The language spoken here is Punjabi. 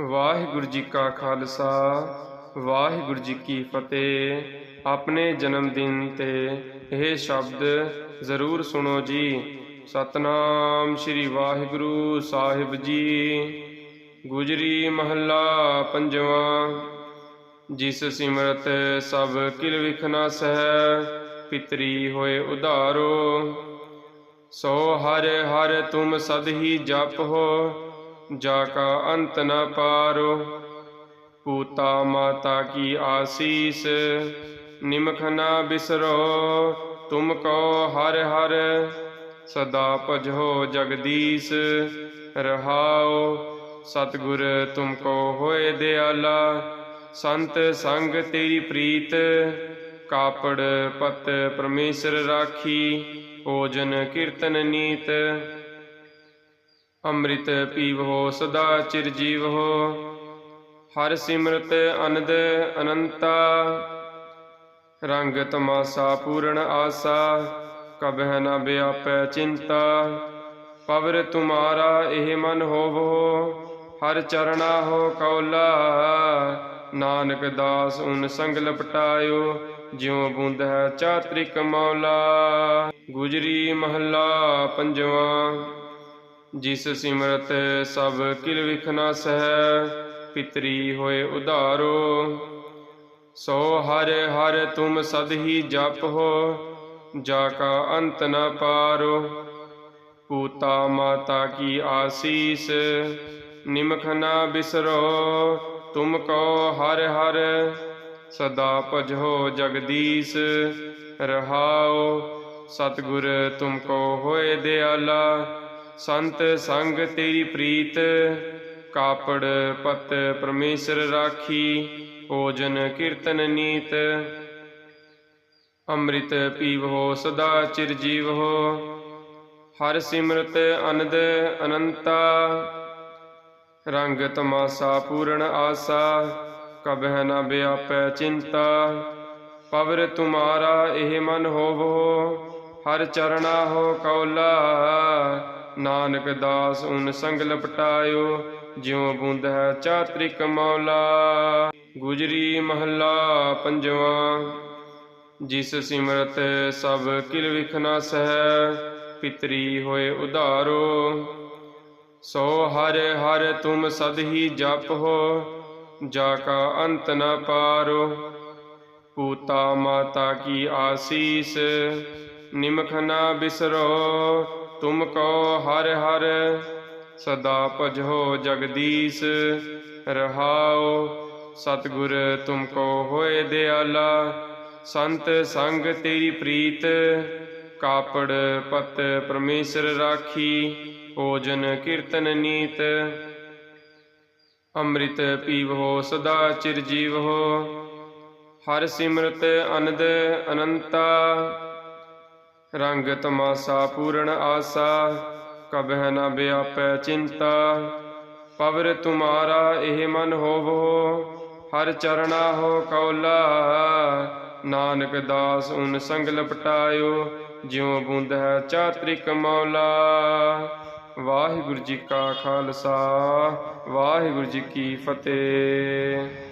ਵਾਹਿਗੁਰੂ ਜੀ ਕਾ ਖਾਲਸਾ, ਵਾਹਿਗੁਰੂ ਜੀ ਕੀ ਫਤਿਹ। ਆਪਣੇ ਜਨਮ ਦਿਨ ਤੇ ਇਹ ਸ਼ਬਦ ਜ਼ਰੂਰ ਸੁਣੋ ਜੀ। ਸਤਨਾਮ ਸ੍ਰੀ ਵਾਹਿਗੁਰੂ ਸਾਹਿਬ ਜੀ। ਗੁਜਰੀ ਮਹੱਲਾ ਪੰਜਵਾਂ, ਜਿਸ ਸਿਮਰਤ ਸਭ ਕਿਲ ਵਿਖਨਾ ਸਹਿ, ਪਿਤਰੀ ਹੋਏ ਉਧਾਰੋ। ਸੋ ਹਰ ਹਰ ਤੁਮ ਸਦ ਹੀ ਜਪ ਹੋ ਜਾ ਕਾ ਅੰਤ ਨ ਪਾਰੋ, ਪੂਤਾ ਮਾਤਾ ਕੀ ਆਸੀਸ, ਨਿਮਖ ਨਾ ਬਿਸਰੋ, ਤੁਮ ਕੋ ਹਰ ਹਰ, ਸਦਾ ਭਜੋ ਜਗਦੀਸ਼ ਰਹਾਓ ਸਤਿਗੁਰ ਤੁਮ ਕੋ ਹੋਏ ਦਿਆਲਾ, ਸੰਤ ਸੰਗ ਤੇਰੀ ਪ੍ਰੀਤ, ਕਾਪੜ ਪਤ ਪਰਮੇਸ਼ਰ ਰਾਖੀ ਓਜਨ ਕੀਰਤਨ ਨੀਤ ਅੰਮ੍ਰਿਤ ਪੀਵੋ ਸਦਾ ਚਿਰ ਜੀਵੋ ਹਰ ਸਿਮਰਤ ਅਨੰਦ ਅਨੰਤਾ। ਰੰਗ ਤਮਾਸਾ ਪੂਰਨ ਆਸਾ, ਕਬਹਿ ਨ ਬਿਆਪੈ ਚਿੰਤਾ। ਪਵਰ ਤੁਮਾਰਾ ਇਹ ਮਨ ਹੋਵੋ, ਹਰ ਚਰਣਾ ਹੋ ਕੌਲਾ। ਨਾਨਕ ਦਾਸ ਉਨ ਸੰਗ ਲਪਟਾਇਓ, ਜਿਉ ਬੁੰਦ ਹੈ ਚਾਤ੍ਰਿਕ ਮੌਲਾ। ਗੁਜਰੀ ਮਹੱਲਾ ਪੰਜਵਾਂ। ਜਿਸ ਸਿਮਰਤ ਸਭ ਕਿਲ ਵਿਖਨਾ ਸਹਿ, ਪਿਤਰੀ ਹੋਏ ਉਧਾਰੋ। ਸੋ ਹਰ ਹਰ ਤੁਮ ਸਦ ਹੀ ਜਪ ਹੋ, ਜਾ ਕਾ ਅੰਤ ਨ ਪਾਰੋ। ਪੂਤਾ ਮਾਤਾ ਕੀ ਆਸੀਸ, ਨਿਮਖ ਨਾ ਬਿਸਰੋ। ਤੁਮ ਕੋ ਹਰ ਹਰ ਸਦਾ ਭਜੋ ਜਗਦੀਸ਼, ਰਹਾਓ। ਸਤਿਗੁਰ ਤੁਮ ਕੋ ਹੋਏ ਦਿਆਲਾ ਸੰਤ ਸੰਗ ਤੇਰੀ ਪ੍ਰੀਤ, ਕਾਪੜ ਪਤ ਪਰਮੇਸ਼ਰ ਰਾਖੀ, ਭੋਜਨ ਕੀਰਤਨ ਨੀਤ। ਅੰਮ੍ਰਿਤ ਪੀਵੋ, ਸਦਾ ਚਿਰ ਜੀਵੋ। ਹਰ ਸਿਮਰਤ ਅਨੰਦ ਅਨੰਤਾ। ਰੰਗ ਤਮਾਸਾ ਪੂਰਨ ਆਸਾ, ਕਬਹਿ ਨ ਬਿਆਪੈ ਚਿੰਤਾ। ਪਵਰ ਤੁਮਾਰਾ, ਇਹ ਮਨ ਹੋਵੋ। ਹਰ ਚਰਣਾ ਹੋ ਕੌਲਾ, ਨਾਨਕ ਦਾਸ ਉਨ ਸੰਗ ਲਪਟਾਇਓ, ਜਿਉ ਬੁੰਦ ਹੈ ਚਾਤ੍ਰਿਕ ਮੌਲਾ। ਗੁਜਰੀ ਮਹੱਲਾ ਪੰਜਵਾਂ, ਜਿਸ ਸਿਮਰਤ ਸਭ ਕਿਲ ਵਿਖਨਾ ਸਹਿ, ਪਿਤਰੀ ਹੋਏ ਉਧਾਰੋ। ਸੋ ਹਰ ਹਰ ਤੁਮ ਸਦ ਹੀ ਜਪ ਹੋ, ਜਾ ਕਾ ਅੰਤ ਨ ਪਾਰੋ। ਪੂਤਾ ਮਾਤਾ ਕੀ ਆਸੀਸ ਨਿਮਖ ਨਾ ਬਿਸਰੋ, ਤੁਮ ਕੋ ਹਰ ਹਰ, ਸਦਾ ਭਜੋ ਜਗਦੀਸ਼ ਰਹਾਓ ਸਤਿਗੁਰ ਤੁਮ ਕੋ ਹੋਏ ਦਿਆਲਾ, ਸੰਤ ਸੰਗ ਤੇਰੀ ਪ੍ਰੀਤ, ਕਾਪੜ ਪਤ ਪਰਮੇਸ਼ਰ ਰਾਖੀ, ਭੋਜਨ ਕੀਰਤਨ ਨੀਤ। ਅੰਮ੍ਰਿਤ ਪੀਵੋ, ਸਦਾ ਚਿਰ ਜੀਵੋ, ਹਰ ਸਿਮਰਤ ਅਨੰਦ ਅਨੰਤਾ। ਰੰਗ ਤਮਾਸਾ ਪੂਰਨ ਆਸਾ, ਕਬਹਿ ਨ ਬਿਆਪੈ ਚਿੰਤਾ। ਪਵਰ ਤੁਮਾਰਾ ਇਹ ਮਨ ਹੋਵੋ, ਹਰ ਚਰਣਾ ਹੋ ਕੌਲਾ। ਨਾਨਕ ਦਾਸ ਉਨ ਸੰਗ ਲਪਟਾਇਓ ਜਿਉ ਬੁੰਦ ਹੈ ਚਾਤ੍ਰਿਕ ਮੌਲਾ। ਵਾਹਿਗੁਰੂ ਜੀ ਕਾ ਖਾਲਸਾ, ਵਾਹਿਗੁਰੂ ਜੀ ਕੀ ਫਤਿਹ।